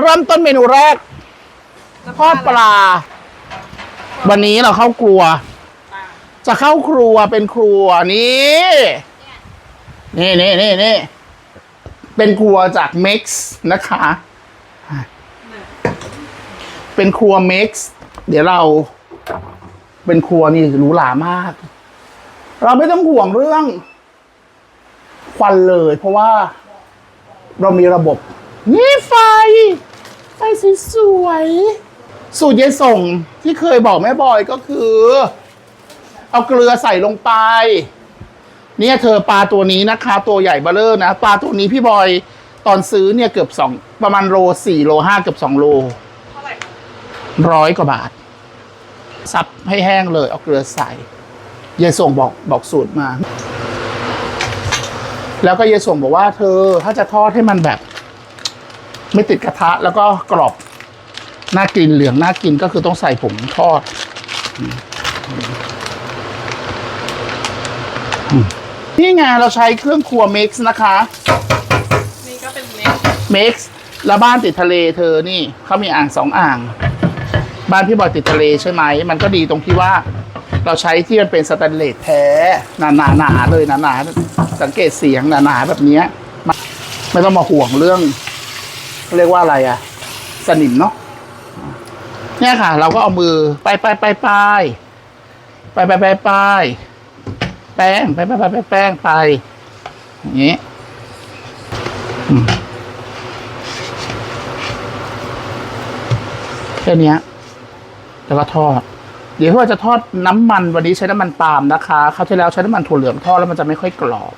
เริ่มต้นเมนูแรกทอดปลา วันนี้เราเข้าครัว จะเข้าครัวเป็นครัวนี่นี่นี่นี่นี่เป็นครัวจากเม็กซ์นะคะ เป็นครัวเม็กซ์เดี๋ยวเราเป็นครัวนี่หรูหรามาก เราไม่ต้องห่วงเรื่อง ควันเลย เพราะว่า เรามีระบบนี่ไฟ ไฟสวยๆ สูตรยายส่งที่เคยบอกแม่บอยก็คือ เอาเกลือใส่ลงไป เนี่ยเธอปลาตัวนี้นะคะ ตัวใหญ่เบ้อเร่อนะ ปลาตัวนี้พี่บอยตอนซื้อเนี่ยเกือบสองประมาณโลสี่โลห้าเกือบสองโลเท่าไหร่คะร้อยกว่าบาท ซับให้แห้งเลย เอาเกลือใส่ยายส่งบอกบอกสูตรมา แล้วก็ยายส่งบอกว่าเธอถ้าจะทอดให้มันแบบ ไม่ติดกระทะแล้วก็กรอบน่ากินเหลืองน่ากินก็คือต้องใส่ผงทอดอืมนี่ไงเราใช้เครื่องครัว Mix นะคะ นี่ก็เป็นเม็ด Mix แล้วบ้านติดทะเลเธอนี่เขามีอ่างสองอ่าง บ้านพี่บอยติดทะเลใช่ไหม มันก็ดีตรงที่ว่า เราใช้ที่มันเป็นสแตนเลสแท้หนาหนาหนาๆเลยหนาหนาๆสังเกตเสียงหนาหนาๆแบบเนี้ยไม่ไม่ต้องมาห่วงเรื่อง เรียกว่าอะไรอะสนิมเนาะเนี่ยค่ะ เราก็เอามือไปไปไปไปไปไปไปไปแป้งไปไปไปไปแป้งไปอย่างนี้แค่นี้แล้วก็ทอด เดี๋ยวว่าจะทอดน้ำมันวันนี้ใช้น้ำมันปาล์มนะคะคราวที่แล้วใช้น้ำมันถั่วเหลืองทอดแล้วมันจะไม่ค่อยกรอบ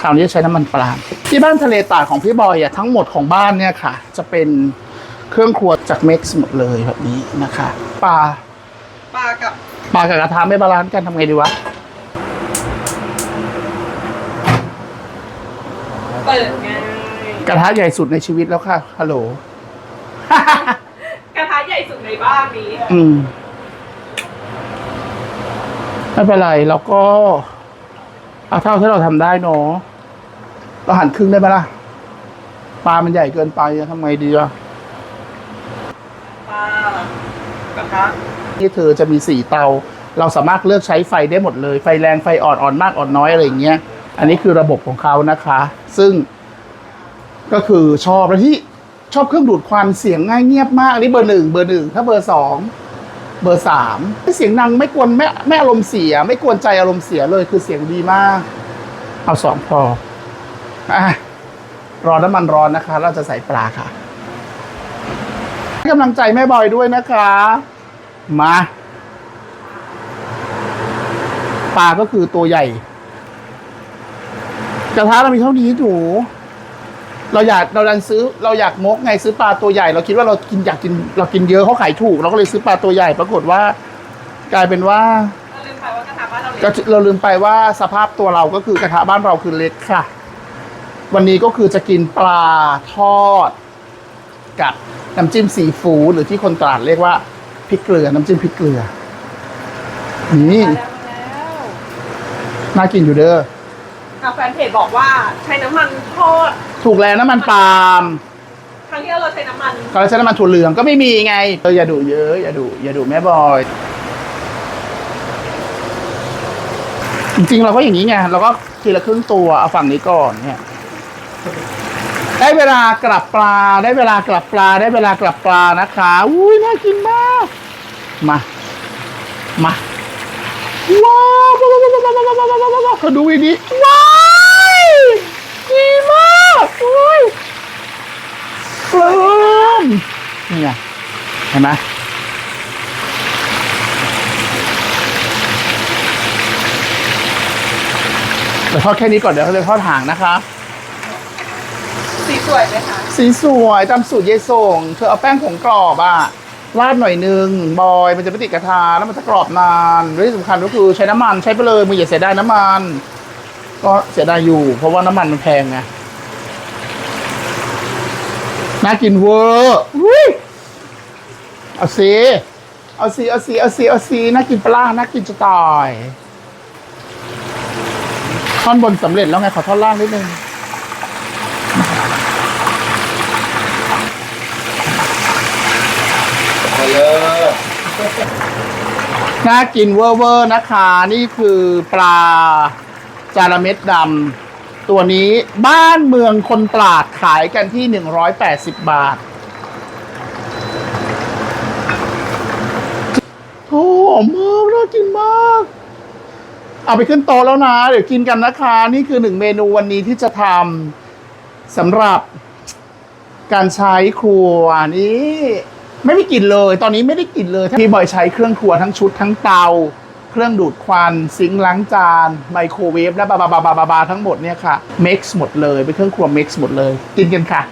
คราวนี้ใช้น้ำมันปาล์มที่บ้านทะเลตาดของพี่บอยอะทั้งหมดของบ้านเนี่ยค่ะ จะเป็นเครื่องครัวจากเม็กซ์หมดเลยแบบนี้นะคะปลาปลากับปลากับกระทะไม่บาลานซ์กันทำไงดีวะเปิดไงกระทะใหญ่สุดในชีวิตแล้วค่ะฮัลโหล กระทะใหญ่สุดในบ้านนี้ อืม ไม่เป็นไรเราก็ เอาเท่าที่เราทำได้เนาะเราหั่นครึ่งได้ไหมล่ะ ปลามันใหญ่เกินไปอะทำไงดีอะปลากระทะที่เธอจะมีสี่เตา เราสามารถเลือกใช้ไฟได้หมดเลย ไฟแรงไฟอ่อนอ่อนมากอ่อนน้อยอะไรอย่างเงี้ย อันนี้คือระบบของเขานะคะ ซึ่งก็คือชอบแล้วที่ชอบเครื่องดูดควันเสียงง่ายเงียบมากอันนี้เบอร์หนึ่งเบอร์หนึ่งถ้าเบอร์สอง เบอร์สามเสียงดังไม่กวนไม่ไม่อารมณ์เสีย ไม่กวนใจอารมณ์เสียเลยคือเสียงดีมาก เอาสองพออะรอน้ำมันร้อนนะคะ เราจะใส่ปลาค่ะให้กำลังใจแม่บอยด้วยนะคะ มาปลาก็คือตัวใหญ่ กระทะเรามีเท่านี้ถู เราอยากเราดันซื้อเราอยากมกไงซื้อปลาตัวใหญ่ เราคิดว่าเรากินอยากกินเรากินเยอะเขาขายถูก เราก็เลยซื้อปลาตัวใหญ่ ปรากฏว่า กลายเป็นว่าเราลืมไปว่ากระทะบ้านเราเล็ก็กเราลืมไปว่าสภาพตัวเราก็คือกระทะบ้านเราคือเล็กค่ะ วันนี้ก็คือจะกินปลาทอด กับน้ำจิ้มซีฟู้ดหรือที่คนตราดเรียกว่าพริกเกลือน้ำจิ้มพริกเกลือ นี่มาแล้วมาแล้ว น่ากินอยู่เด้อ แฟนเพจบอกว่าใช้น้ำมันทอดถูกแล้วน้ำมันปาล์มครั้งที่เราใช้น้ำมัน ก็ใช้น้ำมันถั่วเหลืองก็ไม่มีไงเอออย่าดูเยอะอย่าดูอย่าดูแม่บอย จริงๆเราก็อย่างนี้ไงเราก็ทีละครึ่งตัวเอาฝั่งนี้ก่อนเนี่ย ได้เวลากลับปลาได้เวลากลับปลาได้เวลากลับปลานะคะอุ้ยน่ากินมาก มามาว้าวว้าวว้าวว้าวว้าวว้าวว้าวว้าวว้าวว้าวว้าวว้าว ปลื้มนี่ไงเห็นไหมเดี๋ยวทอดแค่นี้ก่อนเดี๋ยวเราจะทอดหางนะคะ สีสวยไหมคะสีสวยตามสูตรยายส่งเธอเอาแป้งผงกรอบอะราดหน่อยนึง บอยมันจะไม่ติดกระทะแล้วมันจะกรอบนานและที่สำคัญก็คือใช้น้ำมันใช้ไปเลยมึงอย่าเสียดายน้ำมัน ก็เสียดายอยู่ เพราะว่าน้ำมันมันแพงไง น่ากินเวอร์เอาสีเอาสีเอาสีเอาสีเอาสีน่ากินปลาน่ากินจะตายท่อนบนสำเร็จแล้วไงขอท่อนล่างนิดนึงน่ากินเวอร์เวอร์นะคะ นี่คือปลาจาระเม็ดดำ ตัวนี้บ้านเมืองคนตราดขายกันที่ 180 บาทโอ้หอมมากน่ากินมาก เอาไปขึ้นโต๊ะแล้วนะ เดี๋ยวกินกันนะคะ นี่คือหนึ่งเมนูวันนี้ที่จะทำสำหรับการใช้ครัวนี่ไม่ได้กลิ่นเลย ตอนนี้ไม่ได้กลิ่นเลยพี่บอยใช้เครื่องครัวทั้งชุดทั้งเตา เครื่องดูดควันซิงค์ล้างจานไมโครเวฟและบาบาบาบาบาทั้งหมดเนี่ยค่ะ mix หมดเลย เป็นเครื่องครัว mix หมดเลย กินกันค่ะ